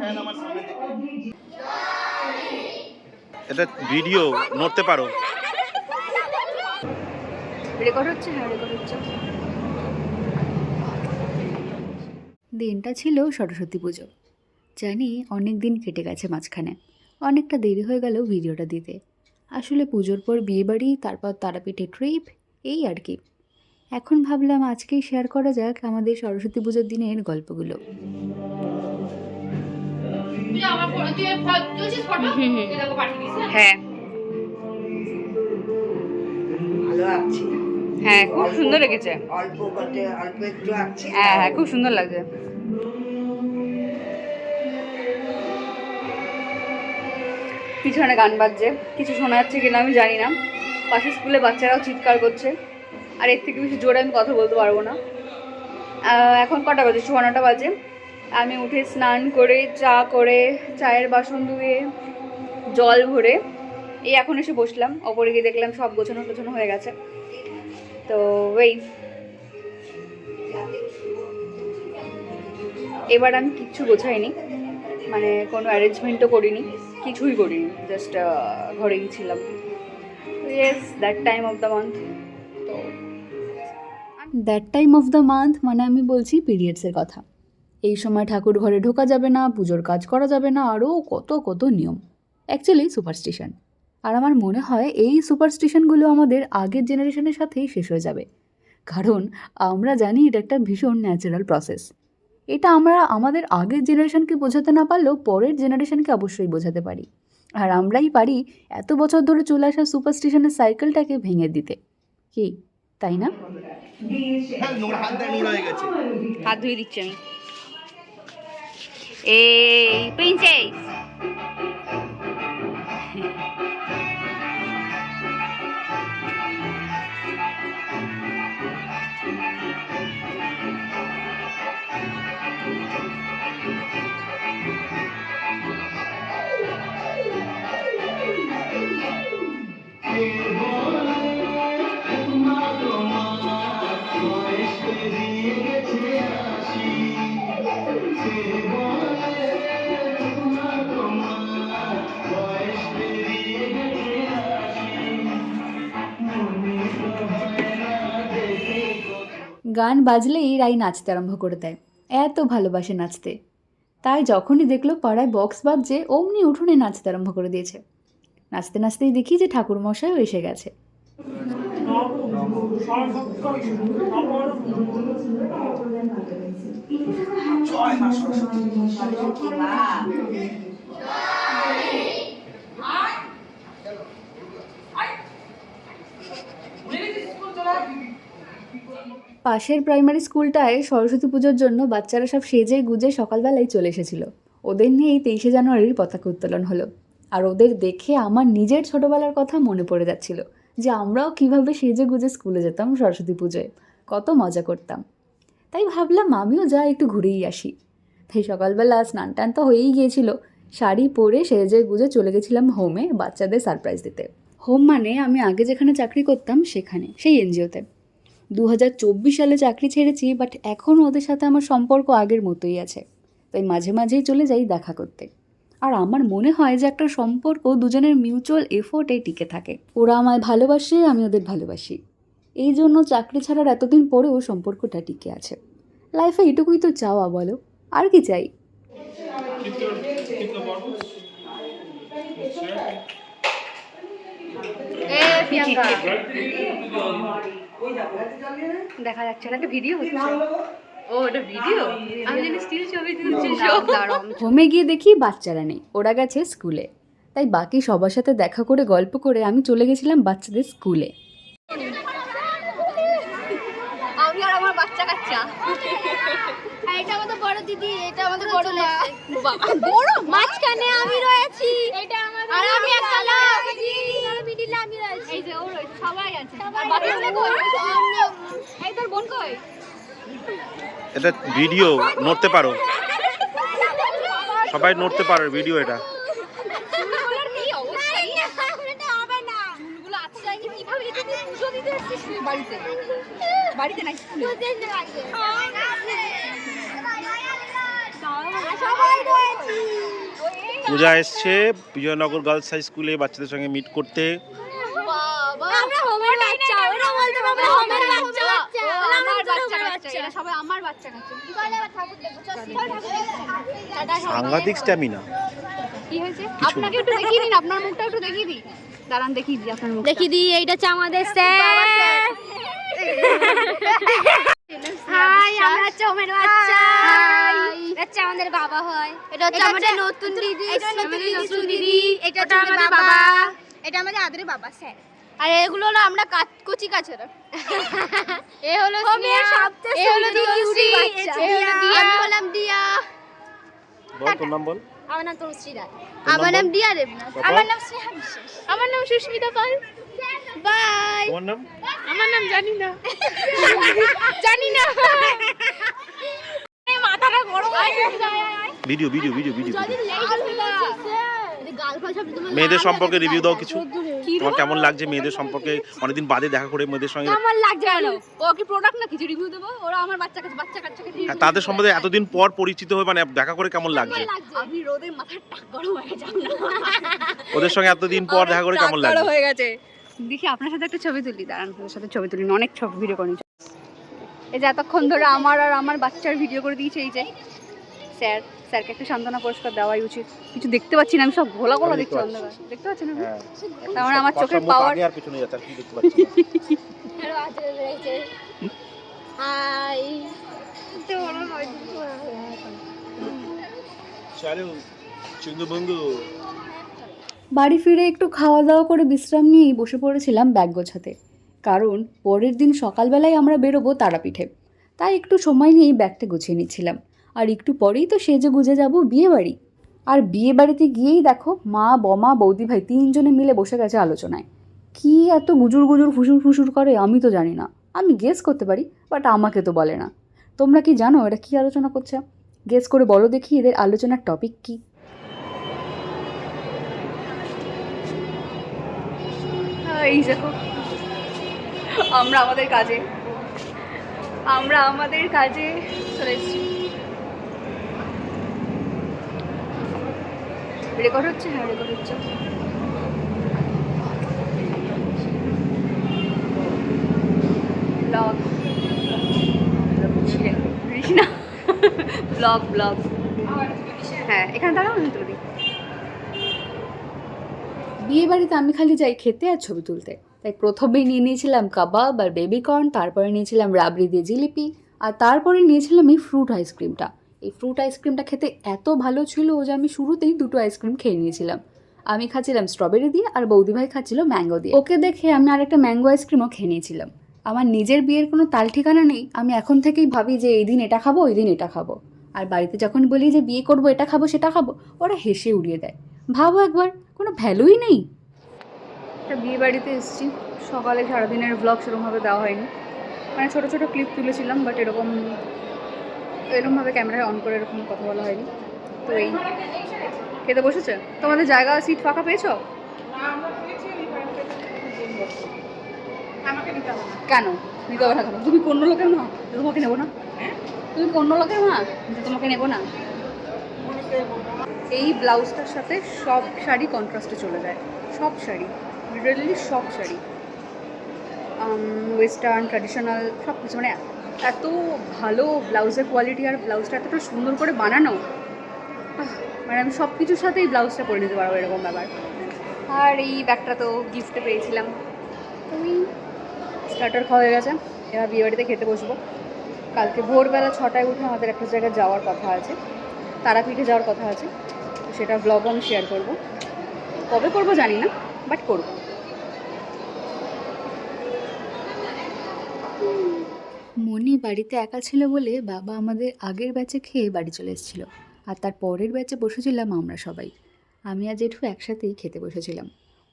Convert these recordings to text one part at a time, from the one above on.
Fan আমার সামনে এটা ভিডিও নড়তে পারো। রেকর্ড হচ্ছে? হ্যাঁ রেকর্ড হচ্ছে। দিনটা ছিল সরস্বতী পুজো। জানি অনেক দিন কেটে গেছে মাঝখানে। অনেকটা দেরি হয়ে গেল ভিডিওটা দিতে। আসলে পুজোর পর বিয়েবাড়ি তারপর তারাপীঠে ট্রিপ এই আর কি। এখন ভাবলাম আজকেই শেয়ার করা যাক আমাদের সরস্বতী পুজোর দিনের গল্পগুলো। তুই আমার ফটো তুই তুলছিস ফটো হুম, হুম। পাঠিয়ে দিস হ্যাঁ? ভালো আছি হ্যাঁ খুব সুন্দর লেগেছে অল্প করতে অল্প একটু আছি হ্যাঁ হ্যাঁ খুব সুন্দর লাগছে। পিছনে গান বাজছে। কিছু শোনা যাচ্ছে কিনা আমি জানি না। পাশের স্কুলে বাচ্চারাও চিৎকার করছে। আর এর থেকে বেশি জোরে আমি কথা বলতে পারব না। এখন কটা বাজে? সোয়া নটা বাজে। আমি উঠে স্নান করে, চা করে, চায়ের বাসন ধুয়ে, জল ভরে এই এখন এসে বসলাম। ওপরে গিয়ে দেখলাম সব গোছানো টোছানো হয়ে গেছে। তো ওই এবার আমি কিচ্ছু গোছাইনি। মানে কোনো অ্যারেঞ্জমেন্টও করিনি। কিছুই করিনি। জাস্ট ঘরেই ছিলাম। Yes that time of the month that time of the month মানে আমি বলছি পিরিয়ডসের কথা। এই সময় ঠাকুর ঘরে ঢোকা যাবে না পুজোর কাজ করা যাবে না আরও কত কত নিয়ম। অ্যাকচুয়ালি সুপারস্টিশন আর আমার মনে হয় এই সুপারস্টিশনগুলো আমাদের আগের জেনারেশনের সাথেই শেষ হয়ে যাবে। কারণ আমরা জানি এটা একটা ভীষণ ন্যাচারাল প্রসেস এটা আমরা আমাদের আগের জেনারেশনকে বোঝাতে না পারলেও পরের জেনারেশনকে অবশ্যই বোঝাতে পারি। আর আমরাই পারি এত বছর ধরে চলে আসা সুপারস্টিশনের সাইকেলটাকে ভেঙে দিতে। কি? তাই না? হাত ধুয়ে দিচ্ছি আমি। এই প্রিন্সেস গান বাজলেই রাই নাচতে আরম্ভ করে দেয়। এত ভালোবাসে নাচতে। তাই যখনই দেখল পাড়ায় বক্স বাজছে, অমনি উঠোনে নাচতে আরম্ভ করে দিয়েছে। নাচতে নাচতেই দেখি যে ঠাকুরমশাইও এসে গেছে। সরস্বতী মা পাশের প্রাইমারি স্কুলটায় সরস্বতী পুজোর জন্য বাচ্চারা সব সেজে গুজে সকালবেলায় চলে এসেছিল। ওদের নিয়েই তেইশে জানুয়ারির পতাকা উত্তোলন হলো। আর ওদের দেখে আমার নিজের ছোটোবেলার কথা মনে পড়ে যাচ্ছিল যে আমরাও কীভাবে সেজে গুজে স্কুলে যেতাম সরস্বতী পুজোয়। কত মজা করতাম। তাই ভাবলাম আমিও যা একটু ঘুরেই আসি। তাই সকালবেলা স্নান টান তো হয়েই গিয়েছিল। শাড়ি পরে সেজে গুজে চলে গেছিলাম হোমে বাচ্চাদের সারপ্রাইজ দিতে। হোম মানে আমি আগে যেখানে চাকরি করতাম সেখানে, সেই এনজিওতে দু হাজার চব্বিশ সালে চাকরি ছেড়েছি বাট এখন ওদের সাথে আমার সম্পর্ক আগের মতোই আছে। তাই মাঝে মাঝেই চলে যাই দেখা করতে। আর আমার মনে হয় যে একটা সম্পর্ক দুজনের মিউচুয়াল এফোর্টে টিকে থাকে। ওরা আমায় ভালোবাসে, আমি ওদের ভালোবাসি। এই জন্য চাকরি ছাড়ার এতদিন পরেও সম্পর্কটা টিকে আছে। লাইফে এটুকুই তো চাওয়া, বলো? আর কি চাই? দেখা যাচ্ছে না একটা ভিডিও হচ্ছে। ও এটা ভিডিও আমি জানি। স্টিল ছবি তুলছিস হোমে গিয়ে দেখি বাচ্চারা নেই ওরা গেছে স্কুলে তাই বাকি সবার সাথে দেখা করে গল্প করে আমি চলে গেছিলাম বাচ্চাদের স্কুলে আমি আর আমার বাচ্চা কাচ্চা। এটা আমাদের বড় দিদি এটা আমাদের বড় মা। বড়? মাঝখানে আমি রয়েছি এটা আমাদের আর আমি একটা লাভ মিডিলে আমি রয়েছি এই যে ও রয়েছে সবাই আছে সবাই আর বাচ্চাগুলো কই এই তোর বোন কই এটা ভিডিও নড়তে পারো। সবাই নড়তে পারো ভিডিও এটা। পূজা এসছে বিজয়নগর গার্লস হাই স্কুলে বাচ্চাদের সঙ্গে মিট করতে আমরা হোমের বাচ্চা ওরা বলতে পারবে হোমের বাচ্চা। আমার বাচ্চা কাচ্চা এরা সবাই আমার বাচ্চা কাচ্চা চল এবার ঠাকুর দেখব চল টাটা সাংঘাতিক স্ট্যামিনা কি হয়েছে? আপনাকে একটু দেখিয়ে দিন আপনার মুখটা একটু দেখিয়ে দিই। দাঁড়ান দেখিয়ে দিই আপনার মুখ দেখি দি এইটা হচ্ছে আমাদের স্যার। হাই আমরা হচ্ছে হোমের বাচ্চা। হচ্ছে আমাদের বাবা হয়। এটা হচ্ছে আমাদের নতুন দিদি এটা নতুন দিদি। এটা আমাদের বাবা। এটা আমাদের আদরের বাবা স্যার। আর এগুলো হলো আমরা কাচ- কচি কাছেরা এ হলো সবচেয়ে এ হলো দিদি এ হলো দিয়া। আমি হলাম দিয়া। বল তোর নাম বল? আমার নাম তনুশ্রী রায়। আমার নাম দিয়া দেবনাথ? আমার নাম স্নেহা বিশ্বাস। আমার নাম সুস্মিতা পাল। বাই। তোমার নাম? আমার নাম জানি না জানি না মাথাটা গরম হয়ে ভিডিও ভিডিও ভিডিও ভিডিও তোমার মেয়েদের সম্পর্কে রিভিউ দাও কিছু। তোমার কেমন লাগছে মেয়েদের সম্পর্কে? অনেকদিন বাদে দেখা করে মেয়েদের সঙ্গে আমার লাগছে কেন? ও কি প্রোডাক্ট না কিছু রিভিউ দেবো? ওরা আমার বাচ্চা কাছে বাচ্চা কাচ্চা কাছে হ্যাঁ, তাদের সম্বন্ধে এতদিন পর পরিচিত হয়ে মানে দেখা করে কেমন লাগছে? আপনি রোদে মাথার টাক গরম হয়ে না। ওদের সঙ্গে এতদিন পর দেখা করে কেমন লাগছে? হয়ে গেছে। দেখি আপনার সাথে একটা ছবি তুলি দাঁড়ান আপনার সাথে ছবি তুলি অনেক ছবি ভিডিও করি। এই যে এতক্ষণ ধরে আমার আর আমার বাচ্চার ভিডিও করে দিয়েছে এই যে। স্যার স্যারকে একটা সান্ত্বনা পুরস্কার দেওয়াই উচিত। কিছু দেখতে পাচ্ছি না আমি সব ঘোলা ঘোলা দেখছি অন্ধকার। দেখতে পাচ্ছেন আপনি? হ্যাঁ। তার মানে আমার চোখের পাওয়ার আর পিছনে যাচ্ছে আর কি দেখতে পাচ্ছি না। হাই চলো বঙ্গু বাড়ি ফিরে একটু খাওয়া দাওয়া করে বিশ্রাম নিয়েই বসে পড়েছিলাম ব্যাগ গোছাতে। কারণ পরের দিন সকালবেলায় আমরা বেরোবো তারাপীঠে। তাই একটু সময় নিয়েই ব্যাগটা গুছিয়ে নিচ্ছিলাম। আর একটু পরেই তো সেজে গুজে যাব বিয়ে বাড়ি আর বিয়ে বাড়িতে গিয়েই দেখো মা, বমা, বৌদি ভাই তিনজনে মিলে বসে গেছে আলোচনায়। কি এত গুজুর গুজুর, ফুসুর ফুসুর করে আমি তো জানি না। আমি গেস করতে পারি বাট আমাকে তো বলে না। তোমরা কি জানো এটা কি আলোচনা করছে? গেস করে বলো দেখি এদের আলোচনার টপিক কি। এই দেখো, আমরা আমাদের কাজে, আমরা আমাদের কাজে চলে এসেছি। রেকর্ড হচ্ছে? হ্যাঁ রেকর্ড হচ্ছে। ব্লগ না ব্লগ ব্লগ হ্যাঁ এখানে দাঁড়াও, আমি বিয়ে বাড়িতে আমি খালি যাই খেতে আর ছবি তুলতে। তাই প্রথমেই নিয়ে নিয়েছিলাম কাবাব আর বেবি কর্ন তারপরে নিয়েছিলাম রাবড়ি দিয়ে জিলিপি, আর তারপরে নিয়েছিলাম এই ফ্রুট আইসক্রিমটা এই ফ্রুট আইসক্রিমটা খেতে এত ভালো ছিল যে আমি শুরুতেই দুটো আইসক্রিম খেয়ে নিয়েছিলাম। আমি খাচ্ছিলাম স্ট্রবেরি দিয়ে আর বৌদি ভাই খাচ্ছিল ম্যাঙ্গো দিয়ে। ওকে দেখে আমি আরেকটা ম্যাঙ্গো আইসক্রিমও খেয়ে নিয়েছিলাম। আমার নিজের বিয়ের কোনো তাল ঠিকানা নেই, আমি এখন থেকেই ভাবি যে এই দিন এটা খাব, ওই দিন এটা খাব। আর বাড়িতে যখন বলি যে বিয়ে করব, এটা খাব, সেটা খাব, ওরা হেসে উড়িয়ে দেয়। ভাবো একবার, কোনো ভ্যালুই নেই। একটা বিয়ে বাড়িতে এসেছি, সকালে সারাদিনের ব্লগ সেরকমভাবে দেওয়া হয়নি। মানে ছোটো ছোটো ক্লিপ তুলেছিলাম বাট এরকম এরকমভাবে ক্যামেরায় অন করে এরকম কথা বলা হয়নি। তো এই, খেতে বসেছে? তোমাদের জায়গা সিট ফাঁকা পেয়েছ? কেন? নিতে হবে না কেন? তুমি কোন লোকের মা তোমাকে নেব না? তুমি কোন লোকের মা যে তোমাকে নেব না? এই ব্লাউজটার সাথে সব শাড়ি কন্ট্রাস্টে চলে যায়। সব শাড়ি লিটারেলি সব শাড়ি। ওয়েস্টার্ন ট্র্যাডিশনাল সব কিছু মানে এত ভালো ব্লাউজের কোয়ালিটি আর ব্লাউজটা এতটা সুন্দর করে বানানো? মানে আমি সব কিছুর সাথে এই ব্লাউজটা পরে নিতে পারব এরকম ব্যাপার। আর এই ব্যাগটা তো গিফটে পেয়েছিলাম। তুমি স্টার্টার খাওয়া হয়ে গেছে, এবার বিয়েবাড়িতে খেতে বসবো। কালকে ভোরবেলা ছটায় উঠে আমাদের একটা জায়গায় যাওয়ার কথা আছে, তারাপীঠে যাওয়ার কথা আছে, সেটা ব্লগও আমি শেয়ার করব। কবে করব জানি না বাট করব। বাড়িতে একা ছিল বলে বাবা আমাদের আগের ব্যাচে খেয়ে বাড়ি চলে এসেছিল। আর তার পরের ব্যাচে বসেছিলাম আমরা সবাই। আমি আর জেঠু একসাথেই খেতে বসেছিলাম।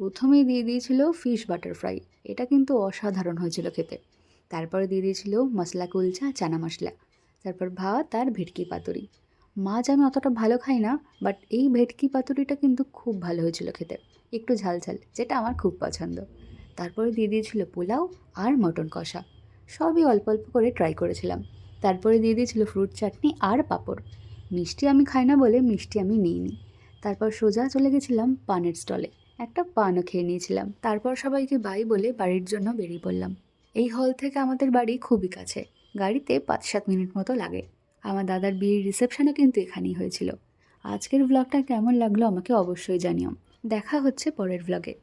প্রথমেই দিয়ে দিয়েছিল ফিশ বাটার ফ্রাই এটা কিন্তু অসাধারণ হয়েছিল খেতে। তারপরে দিয়ে দিয়েছিল মশলা কুলচা, চানা মশলা। তারপর ভাত আর ভেটকি পাতুরি। মাছ আমি অতটা ভালো খাই না বাট এই ভেটকি পাতুরিটা কিন্তু খুব ভালো হয়েছিল খেতে। একটু ঝাল ঝাল, যেটা আমার খুব পছন্দ। তারপরে দিয়ে দিয়েছিল পোলাও আর মটন কষা। সবই অল্প অল্প করে ট্রাই করেছিলাম। তারপরে দিয়ে দিয়েছিল ফ্রুট চাটনি আর পাঁপড়। মিষ্টি আমি খাই না বলে মিষ্টি আমি নিইনি। তারপর সোজা চলে গেছিলাম পানের স্টলে একটা পানও খেয়ে নিয়েছিলাম। তারপর সবাইকে বাই বলে বাড়ির জন্য বেরিয়ে পড়লাম। এই হল থেকে আমাদের বাড়ি খুবই কাছে। গাড়িতে পাঁচ সাত মিনিট মতো লাগে। আমার দাদার বিয়ের রিসেপশনও কিন্তু এখানেই হয়েছিল। আজকের ব্লগটা কেমন লাগল আমাকে অবশ্যই জানিও। দেখা হচ্ছে পরের ব্লগে